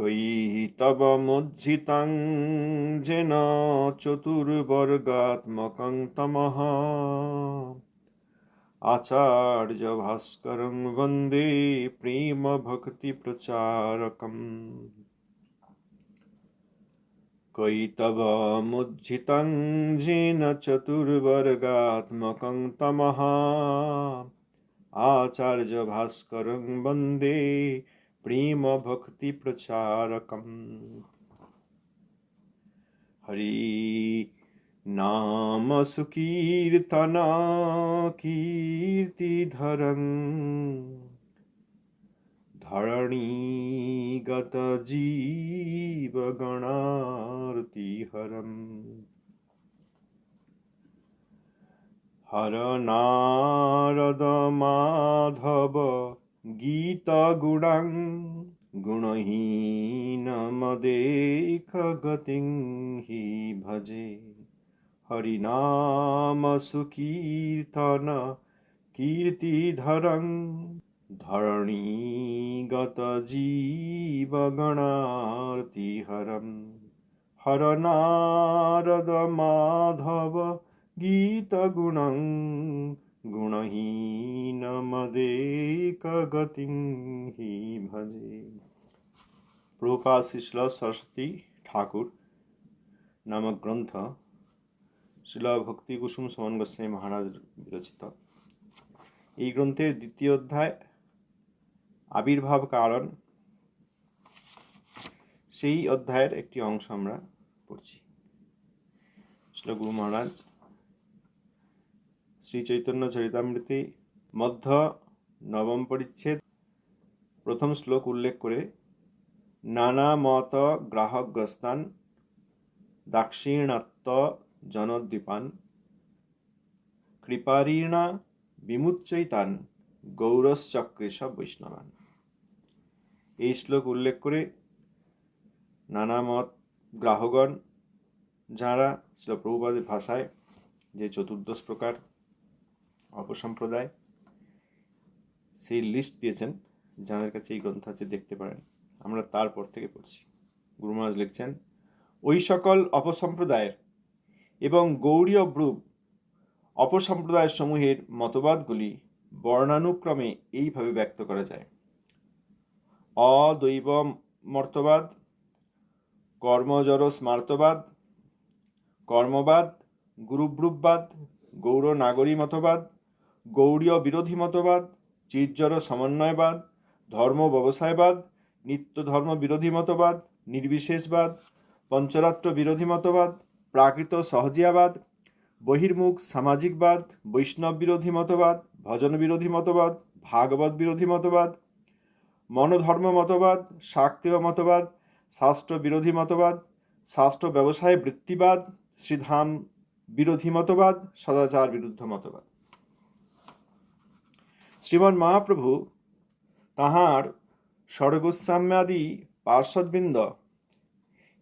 कै तव मुज्झितं जेन चतुर्वर्गात्मकं तमः आचार्यभास्करं वन्दे प्रेमभक्तिप्रचारकम् कै तव मुज्झितं जेन चतुर्वर्गात्मकं तमः आचार्यभास्करं वन्दे प्रेमभक्तिप्रचारकम् हरि नाम सुकीर्तन कीर्तिधरन् धरणीगतजीवगणार्तिहरम् हर नारद माधव गीतगुणां गुणहीनमदेकगतिं हि भजे हरिनाम सुकीर्तन कीर्तिधरं धरणीगतजीवगणार्तिहरं हर नारद माधव गीतगुणं গুণহীনমদেকগতিং হি ভজে। প্রভুপাদ শিশল সরস্বতী ঠাকুর নামক গ্রন্থ শিল ভক্তি কুসুম সমান গোস্বামী মহারাজ বিরচিত। এই গ্রন্থের দ্বিতীয় অধ্যায়, আবির্ভাব কারণ, সেই অধ্যায়ের একটি অংশ আমরা পড়ছি। শিল গুরু মহারাজ শ্রী চৈতন্য চরিতামৃতি মধ্য নবম পরিচ্ছেদ, প্রথম শ্লোক উল্লেখ করে, নানা মত গ্রাহকগ্রস্তান দাক্ষিণাত্য জনদ্বীপান, কৃপারীণা বিমুচ্চৈতান, গৌরশ্চক্রেশ বৈষ্ণবান এই শ্লোক উল্লেখ করে নানা মত গ্রাহকগণ, যারা শ্রী প্রভুপাদের ভাষায় যে চতুর্দশ প্রকার অপসম্প্রদায় সেই লিস্ট দিয়েছেন, যাদের কাছে এই গ্রন্থ আছে, দেখতে পারেন। আমরা তারপর থেকে পড়ছি। গুরু মহারাজ লিখছেন, ওই সকল অপসম্প্রদায়ের এবং গৌরীয় ব্রুব অপসম্প্রদায় সমূহের মতবাদগুলি বর্ণানুক্রমে এইভাবে ব্যক্ত করা যায়। অদৈব মর্তবাদ কর্মজর স্মার্তবাদ কর্মবাদ গুরুব্রুববাদ গৌর নাগরী মতবাদ গৌড়ীয় বিরোধী মতবাদ চির্জর সমন্বয়বাদ, ধর্ম ব্যবসায়বাদ, নিত্য ধর্ম বিরোধী মতবাদ, নির্বিশেষবাদ পঞ্চরাত্র বিরোধী মতবাদ, প্রাকৃত সহজিয়াবাদ, বহির্মুখ সামাজিকবাদ, বৈষ্ণব বিরোধী মতবাদ, ভজন বিরোধী মতবাদ, ভাগবত বিরোধী মতবাদ, মনোধর্ম মতবাদ, শাক্তীয় মতবাদ, শাস্ত্র বিরোধী মতবাদ, শাস্ত্র ব্যবসায় বৃত্তিবাদ, শ্রীধাম বিরোধী মতবাদ, সদাচার বিরুদ্ধ মতবাদ। শ্রীমন মহাপ্রভু তাহার স্বর্গোস্বাম্যাদি পার্শ্বদবৃন্দ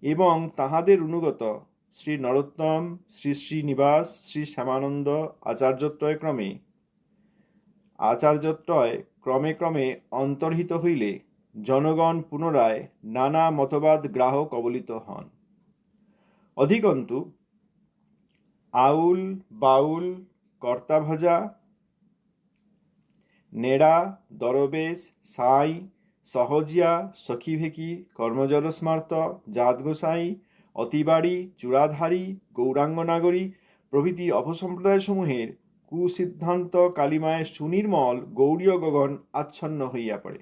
এবং তাহাদের অনুগত শ্রী নরোত্তম, শ্রী শ্রীনিবাস, শ্রী শ্যামানন্দ আচার্যত্রয় ক্রমে। আচার্যত্রয় ক্রমে ক্রমে অন্তর্হিত হইলে জনগণ পুনরায় নানা মতবাদ গ্রাহক কবলিত হন। অধিকন্তু, আউল, বাউল, কর্তাভজা নেড়া, দরবেশ, সাই, সহজিয়া, সখীভেকি কর্মজল স্মার্ত জাত গোসাই অতিবাড়ি, চূড়াধারী গৌরাঙ্গ নাগরী প্রভৃতি অপসম্প্রদায়সমূহের কুসিদ্ধান্ত কালিমায় সুনির্মল গৌরীয় গগন আচ্ছন্ন হইয়া পড়ে।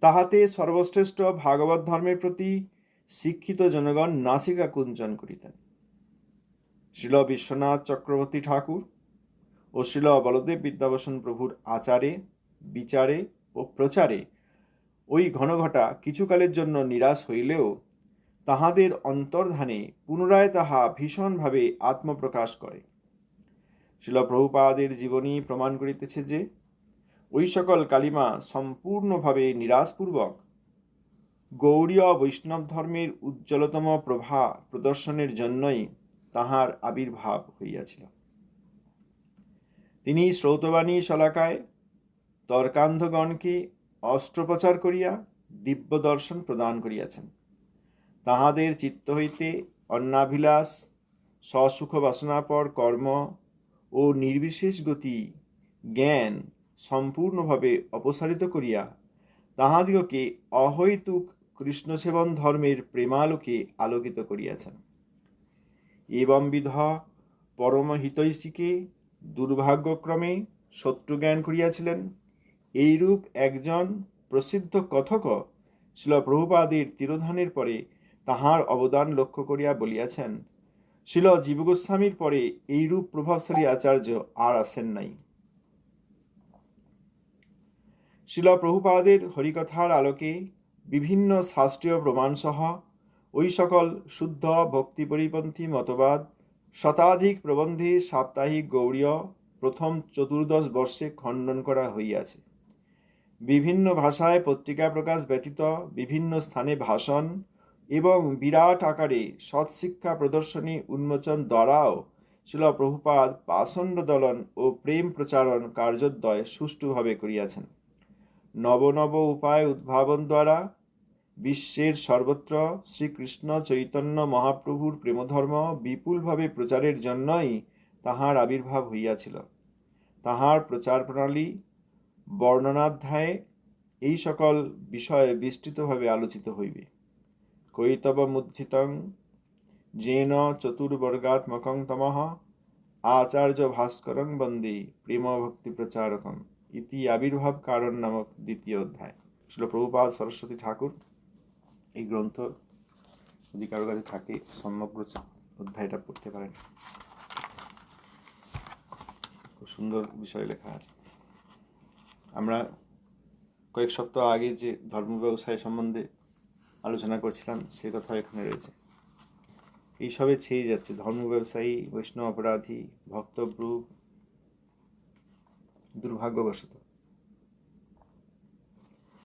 তাহাতে সর্বশ্রেষ্ঠ ভাগবত ধর্মের প্রতি শিক্ষিত জনগণ নাসিকা কুঞ্চন করিতেন। শিল বিশ্বনাথ চক্রবর্তী ঠাকুর ও শিল বলদেব বিদ্যাভূষণ প্রভুর আচারে, বিচারে ও প্রচারে। ওই ঘনঘটা কিছুকালের জন্য নিরাশ হইলেও তাহাদের অন্তর্ধানে পুনরায় তাহা ভীষণভাবে আত্মপ্রকাশ করে। শিল প্রভুপাদের জীবনী প্রমাণ করিতেছে যে ওই সকল কালিমা সম্পূর্ণভাবে নিরাশপূর্বক গৌড়ীয় বৈষ্ণব ধর্মের উজ্জ্বলতম প্রভা প্রদর্শনের জন্যই তাহার আবির্ভাব হইয়াছিল। তিনি শ্রৌতবাণী শলাকায় তর্কান্ধগণকে অস্ত্রোপচার করিয়া দিব্য দর্শন প্রদান করিয়াছেন। তাহাদের চিত্ত হইতে অন্নাভিলাষ সসুখ বাসনাপর কর্ম ও নির্বিশেষ গতি, জ্ঞান সম্পূর্ণভাবে অপসারিত করিয়া তাহাদিগকে অহৈতুক কৃষ্ণসেবন ধর্মের প্রেমালোকে আলোকিত করিয়াছেন। এবং বিধ পরমহিতৈষীকে দুর্ভাগ্যক্রমে শত্রুজ্ঞান করিয়াছিলেন। এইরূপ একজন প্রসিদ্ধ কথক শিল প্রভুপাদের তিরোধানের পরে তাহার অবদান লক্ষ্য করিয়া বলিয়াছেন, শিল জীবগোস্বামীর পরে এইরূপ প্রভাবশালী আচার্য আর আসেন নাই শিল প্রভুপাদের হরিকথার আলোকে বিভিন্ন শাস্ত্রীয় প্রমাণসহ ওই সকল শুদ্ধ ভক্তি পরিপন্থী মতবাদ শতাধিক প্রবন্ধে সাপ্তাহিক গৌড়ীয় প্রথম চতুর্দশ বর্ষে খণ্ডন করা হইয়াছে। বিভিন্ন ভাষায় পত্রিকা প্রকাশ ব্যতীত বিভিন্ন স্থানে ভাষণ এবং বিরাট আকারে সৎশিক্ষা প্রদর্শনী, উন্মোচন দ্বারাও শিল প্রভুপাদ, পাষণ্ড দলন ও প্রেম প্রচারণ কার্যোদ্বয় সুষ্ঠুভাবে করিয়াছেন। নব নব উপায় উদ্ভাবন দ্বারা বিশ্বের সর্বত্র শ্রীকৃষ্ণ চৈতন্য মহাপ্রভুর প্রেমধর্ম বিপুলভাবে প্রচারের জন্যই তাহার আবির্ভাব হইয়াছিল। তাহার প্রচার প্রণালী বর্ণনাধ্যায়ে এই সকল বিষয়ে বিস্তৃতভাবে আলোচিত হইবে। কৈতবমুদ্ধৃতং যেন চতুর্বর্গাত্মকং তমঃ আচার্য ভাস্করং বন্দে প্রেম ভক্তি প্রচারকম। ইতি আবির্ভাব কারণ নামক দ্বিতীয় অধ্যায়। ছিল প্রভুপাল সরস্বতী ঠাকুর এই গ্রন্থ যদি কারও কাছে থাকে সমগ্র অধ্যায়টা পড়তে পারেন। খুব সুন্দর বিষয় লেখা আছে। আমরা কয়েক সপ্তাহ আগে যে ধর্ম ব্যবসায় সম্বন্ধে আলোচনা করছিলাম, সে কথা এখানে রয়েছে। এইসবে ছেয়ে যাচ্ছে। ধর্ম ব্যবসায়ী, বৈষ্ণব অপরাধী, ভক্তব্রু, দুর্ভাগ্যবশত।